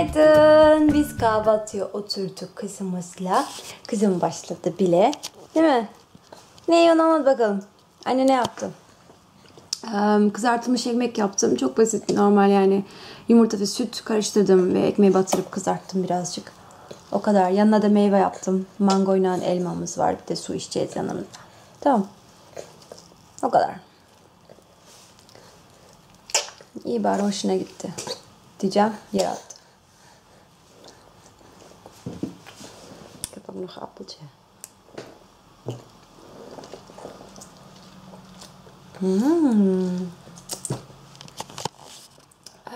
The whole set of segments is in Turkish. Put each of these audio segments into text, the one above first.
Günaydın. Biz kahvaltıya oturduk kızımızla. Kızım başladı bile. Değil mi? Ne anlat bakalım. Anne ne yaptı? Em, Kızartılmış ekmek yaptım. Çok basit, normal yani. Yumurta ve süt karıştırdım ve ekmeği batırıp kızarttım birazcık. O kadar. Yanına da meyve yaptım. Mangoyla elmamız var. Bir de su içeceğiz yanımda. Tamam. O kadar. İyi bari hoşuna gitti. Diyeceğim. Yer nog appeltje.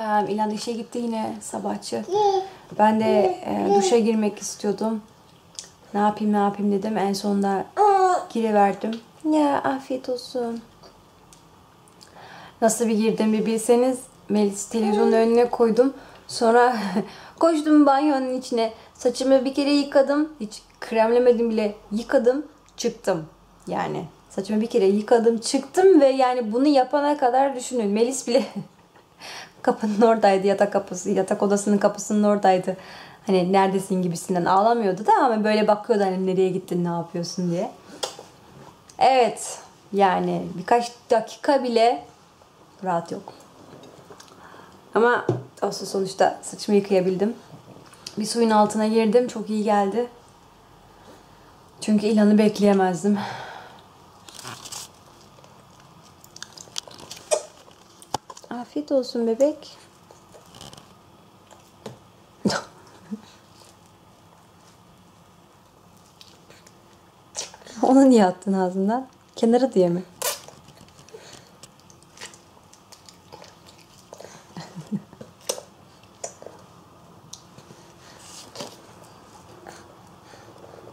Ee, İlan işe gitti yine sabahçı. Ben de e, duşa girmek istiyordum. Ne yapayım ne yapayım dedim. En sonunda giriverdim. Ya afiyet olsun. Nasıl bir girdim bir bilseniz. Melis televizyonun önüne koydum. Sonra koştum banyonun içine. Saçımı bir kere yıkadım. Hiç kremlemedim bile. Yıkadım. Çıktım. Yani saçımı bir kere yıkadım. Çıktım ve yani bunu yapana kadar düşünün. Melis bile kapının oradaydı. Yatak kapısı, yatak odasının kapısının oradaydı. Hani neredesin gibisinden ağlamıyordu da ama böyle bakıyordu hani nereye gittin ne yapıyorsun diye. Evet yani birkaç dakika bile rahat yok. Ama olsun sonuçta saçımı yıkayabildim. Bir suyun altına girdim. Çok iyi geldi. Çünkü ilanı bekleyemezdim. Afiyet olsun bebek. Onu niye attın ağzından? Kenara diye mi?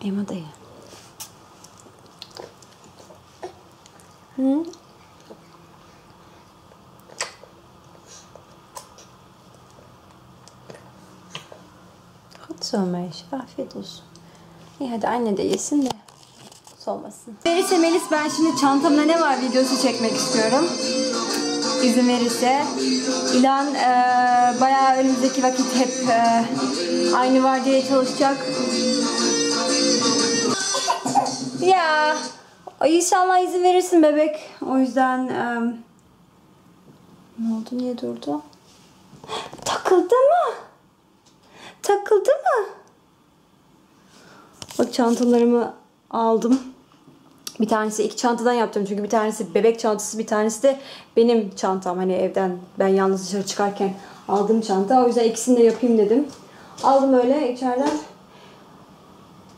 Emma da. Goed zo meisje. Afiyet olsun. İyi hadi anne de yesin de solmasın. Verirse Melis ben şimdi çantamda ne var videosu çekmek istiyorum. İzin verirse. İlan eee bayağı önümüzdeki vakit hep eee, aynı var diye çalışacak. Ya inşallah izin verirsin bebek. O yüzden eee, ne oldu niye durdu? Takıldı mı? Takıldı mı? Bak çantalarımı aldım. Bir tanesi iki çantadan yaptım çünkü bir tanesi bebek çantası bir tanesi de benim çantam. Hani evden ben yalnız dışarı çıkarken aldığım çanta. O yüzden ikisini de yapayım dedim. Aldım öyle içeriden.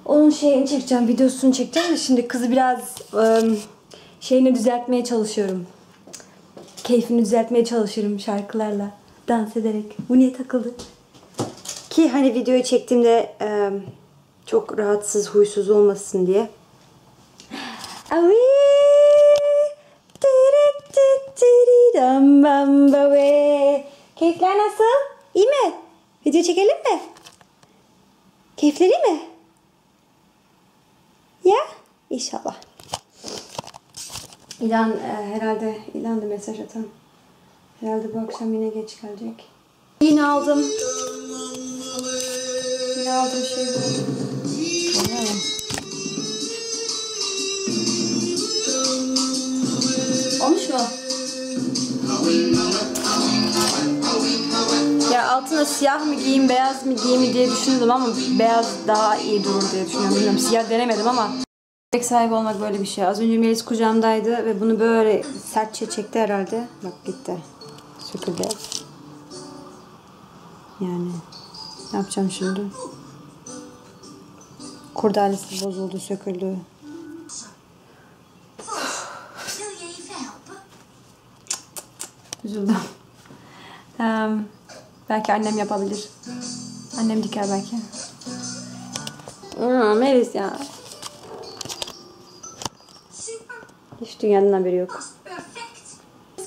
Onun şeyini çekeceğim, videosunu çekeceğim de şimdi kızı biraz ım, şeyini düzeltmeye çalışıyorum. Keyfini düzeltmeye çalışıyorum şarkılarla, dans ederek. Bu niye takıldı? Ki hani videoyu çektiğimde e, çok rahatsız, huysuz olmasın diye. Avi. Keyifler nasıl? İyi mi? Video çekelim mi? Keyifleri mi? Ya? İnşallah. İlan e, herhalde İlan da mesaj atan. Herhalde bu akşam yine geç gelecek. Yine aldım. Yine aldığım şey bu. Olmuş mu? Altına siyah mı giyeyim, beyaz mı giyeyim diye düşündüm ama beyaz daha iyi durur diye düşünüyorum. Bilmiyorum siyah denemedim ama. Bebek sahibi olmak böyle bir şey. Az önce Melis kucağımdaydı ve bunu böyle sertçe çekti herhalde. Bak gitti. Söküldü. Yani ne yapacağım şimdi? Kurdalesi bozuldu, söküldü. Üzüldüm. Em, belki annem yapabilir. Annem diker belki. Aa, Melis ya. Hiç dünyadan haberi yok.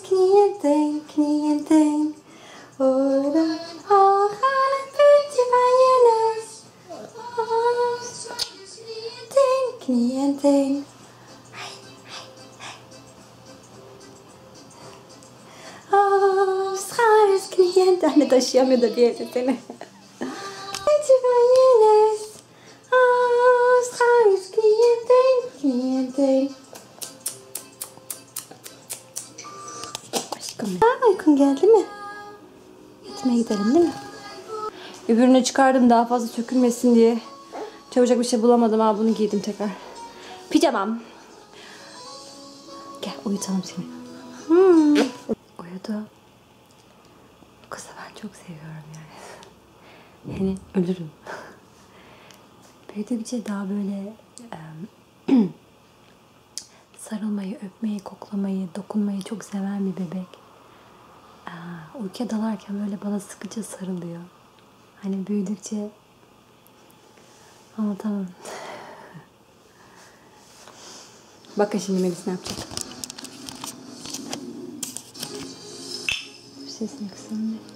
Knienten, knienten. taşıyamıyor da diye sesini. Aşkım. Aa, geldi mi? Yatmaya gidelim değil mi? Öbürünü çıkardım daha fazla sökülmesin diye. Çabucak bir şey bulamadım ama bunu giydim tekrar. Pijamam. Gel uyutalım seni. Hmm. Uyudu. Çok seviyorum yani. Yani ölürüm. Büyüdükçe daha böyle em, sarılmayı, öpmeyi, koklamayı, dokunmayı çok seven bir bebek. Aa, uykuya dalarken böyle bana sıkıca sarılıyor. Hani büyüdükçe ama tamam. Bakın şimdi Melis ne yapacak. Sesini kısalım?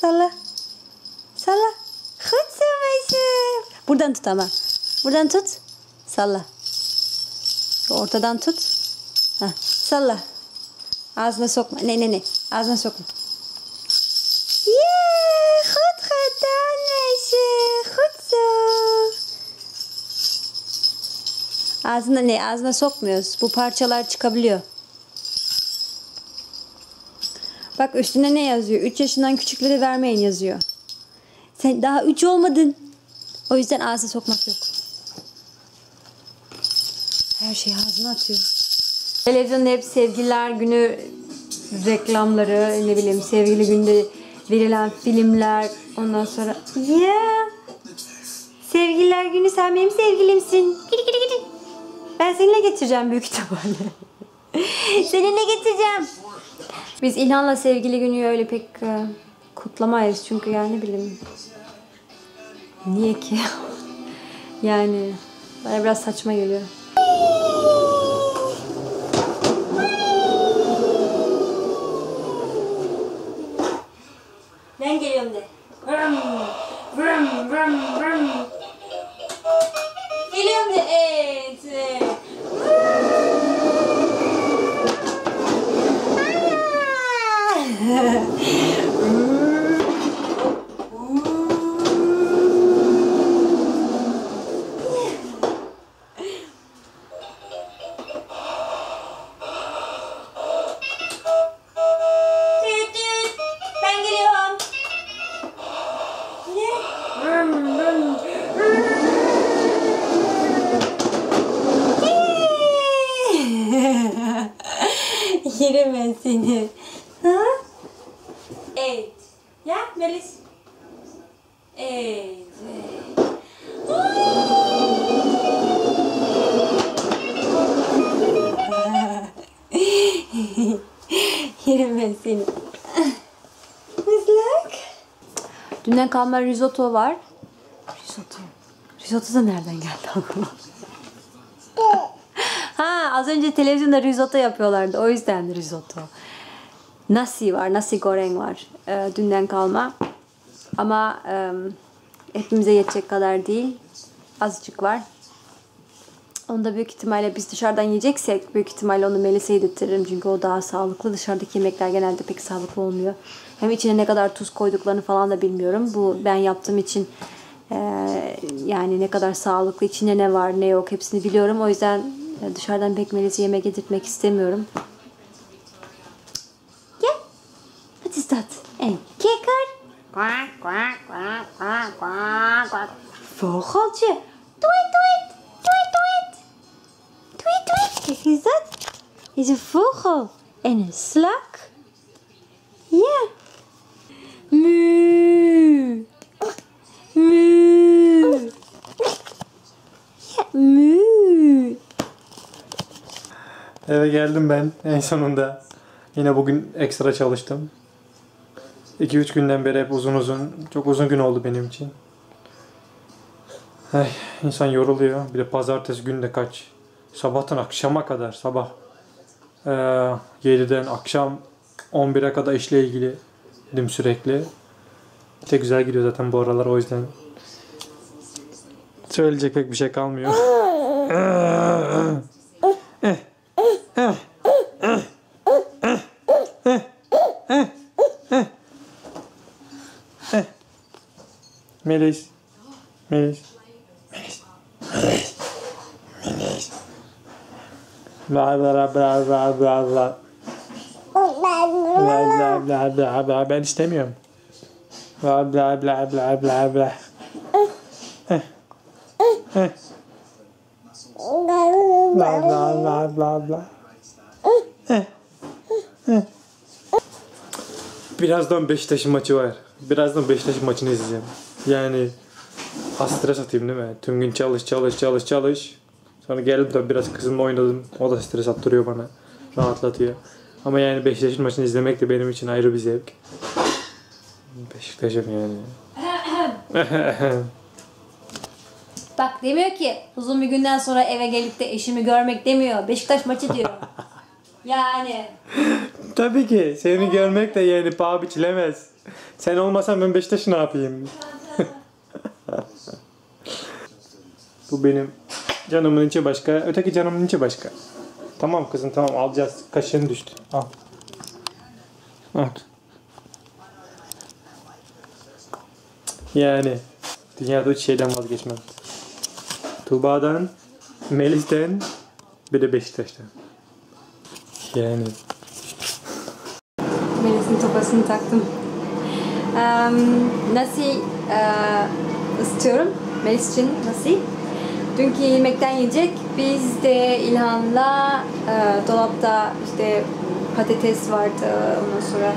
Salla. Salla. Goed zo meisje. Buradan tut ama. Buradan tut. Salla. Ortadan tut. Ha, salla. Ağzına sokma. Ne ne ne. Ağzına sokma. Yeah, goed gedaan meisje. Goed zo. Ağzına ne? Ağzına sokmuyoruz. Bu parçalar çıkabiliyor. Bak üstüne ne yazıyor? 3 yaşından küçükleri vermeyin yazıyor. Sen daha 3 olmadın. O yüzden ağzına sokmak yok. Her şeyi ağzına atıyor. Televizyonda hep sevgililer günü reklamları, ne bileyim sevgili günde verilen filmler, ondan sonra ya sevgililer günü sen benim sevgilimsin. Gidi gidi. Ben seninle getireceğim büyük ihtimalle. seninle getireceğim. Biz İlhan'la sevgili günü öyle pek e, kutlamayız çünkü yani ne bileyim. Niye ki? yani bana biraz saçma geliyor. Ben geliyorum de. Vrum, vrum, vrum, vrum. Geliyorum de. Evet. Yerim ben seni. Ha? Evet. Ya Melis. Evet. Yerim ben seni. Islak. Dünden kalma risotto var. Risotto. Risotto da nereden geldi aklıma? Az önce televizyonda risotto yapıyorlardı. O yüzden risotto. Nasi var. Nasi goreng var. Ee, dünden kalma. Ama e, hepimize yetecek kadar değil. Azıcık var. Onu da büyük ihtimalle biz dışarıdan yiyeceksek büyük ihtimalle onu Melis'e yedirtirim. Çünkü o daha sağlıklı. Dışarıdaki yemekler genelde pek sağlıklı olmuyor. Hem içine ne kadar tuz koyduklarını falan da bilmiyorum. Bu ben yaptığım için e, yani ne kadar sağlıklı, içinde ne var ne yok hepsini biliyorum. O yüzden e, dışarıdan pek Melis'e yemek yedirtmek istemiyorum. Gel. Wat is dat? Een kikker? Kwak, kwak, kwak, kwak, kwak, kwak. Vogeltje. Tweet, tweet, tweet, tweet. Tweet, tweet. Kijk eens dat. Is een vogel. En een slak. Ja. Mu. Mu. Ja, mu. Eve geldim ben en sonunda. Yine bugün ekstra çalıştım. 2-3 günden beri hep uzun uzun, çok uzun gün oldu benim için. Ay, insan yoruluyor. Bir de pazartesi günde kaç? Sabahtan akşama kadar, sabah ee, 7'den akşam 11'e kadar işle ilgili dim sürekli. Çok güzel gidiyor zaten bu aralar o yüzden. Söyleyecek pek bir şey kalmıyor. Melis. Melis. Melis. Melis. Melis. Bla bla bla bla bla bla. Bla bla bla bla bla. Ben istemiyorum. Bla bla bla bla bla bla. Eh. Eh. Bla bla bla bla bla. Birazdan Beşiktaş'ın maçı var. Birazdan Beşiktaş'ın maçını izleyeceğim. Yani az stres atayım değil mi? Tüm gün çalış çalış çalış çalış. Sonra geldim de biraz kızımla oynadım. O da stres attırıyor bana. Rahatlatıyor. Ama yani Beşiktaş'ın maçını izlemek de benim için ayrı bir zevk. Beşiktaş'ım yani. Bak demiyor ki uzun bir günden sonra eve gelip de eşimi görmek demiyor. Beşiktaş maçı diyor. yani. Tabii ki. Seni görmek de yani paha biçilemez. Sen olmasan ben Beşiktaş'ı ne yapayım? Bu benim canımın içi başka. Öteki canımın içi başka. Tamam kızım tamam alacağız. Kaşığın düştü. Al. Al. Yani dünyada üç şeyden vazgeçmem. Tuğba'dan, Melis'ten, bir de Beşiktaş'tan. Yani Melis'in topasını taktım. Um, nasi eee, ısıtıyorum. Melis için nasi. Dünkü yemekten yiyecek. Biz de İlhan'la eee, dolapta işte patates vardı. Ondan sonra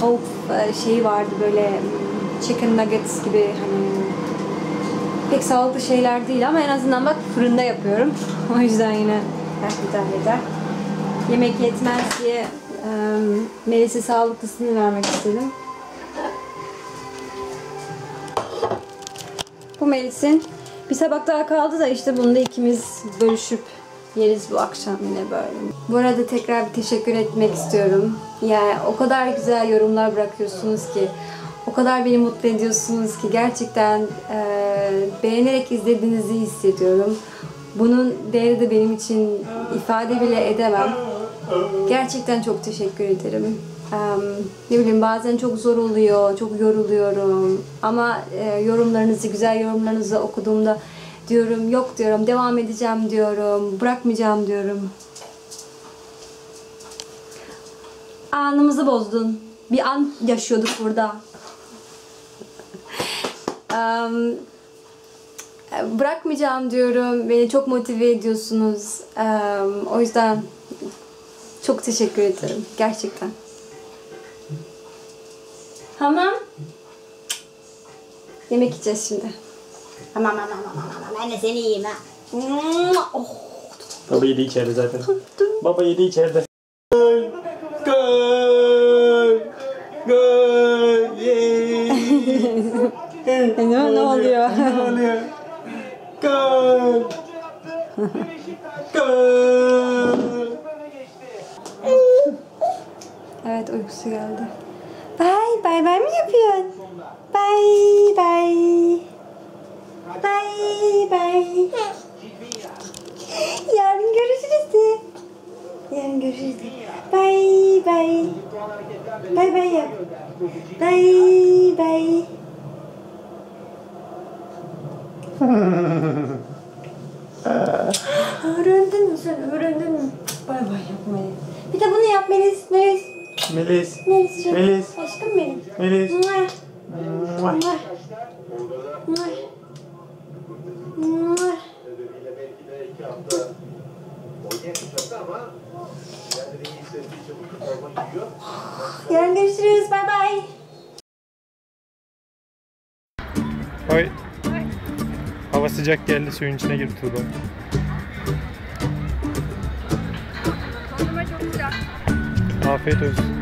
tavuk eee, şeyi vardı böyle chicken nuggets gibi hani pek sağlıklı şeyler değil ama en azından bak fırında yapıyorum. o yüzden yine belki idare eder. Yemek yetmez diye e, Melis'e sağlıklısını vermek istedim. Bu Melis'in bir tabak daha kaldı da işte bunu da ikimiz bölüşüp yeriz bu akşam yine böyle. Bu arada tekrar bir teşekkür etmek istiyorum. Yani o kadar güzel yorumlar bırakıyorsunuz ki, o kadar beni mutlu ediyorsunuz ki gerçekten e, beğenerek izlediğinizi hissediyorum. Bunun değeri de benim için ifade bile edemem. Gerçekten çok teşekkür ederim. Ne bileyim bazen çok zor oluyor, çok yoruluyorum. Ama e, yorumlarınızı, güzel yorumlarınızı okuduğumda diyorum yok diyorum, devam edeceğim diyorum, bırakmayacağım diyorum. Anımızı bozdun. Bir an yaşıyorduk burada. Em, bırakmayacağım diyorum. Beni çok motive ediyorsunuz. Em, o yüzden çok teşekkür ederim. Gerçekten. Tamam. Yemek yiyeceğiz şimdi. Tamam tamam tamam tamam. Ben de seni yiyeyim ha. Oh. Baba yedi içeride zaten. Baba yedi içeride. Gol! Gol! Gol! Yay! Ne, ne oluyor? ne oluyor? Gol! Gol! Evet uykusu geldi. Bay bay bay mı yapıyorsun? Bay bay. Bay bay. Yarın görüşürüz de. Yarın görüşürüz de. Bay bay. Bay bay yap. Bay bay. öğrendin mi sen? Öğrendin mi? Bay bay yapmayı. Bir de bunu yap Melis. Melis. Melis. Melis. Melis. Aşkım benim. Melis. Mua. Mua. Mua. Mua. Yarın görüşürüz. Bay bay. Oy. Hava sıcak geldi suyun içine girdi Tuğba. Afiyet olsun.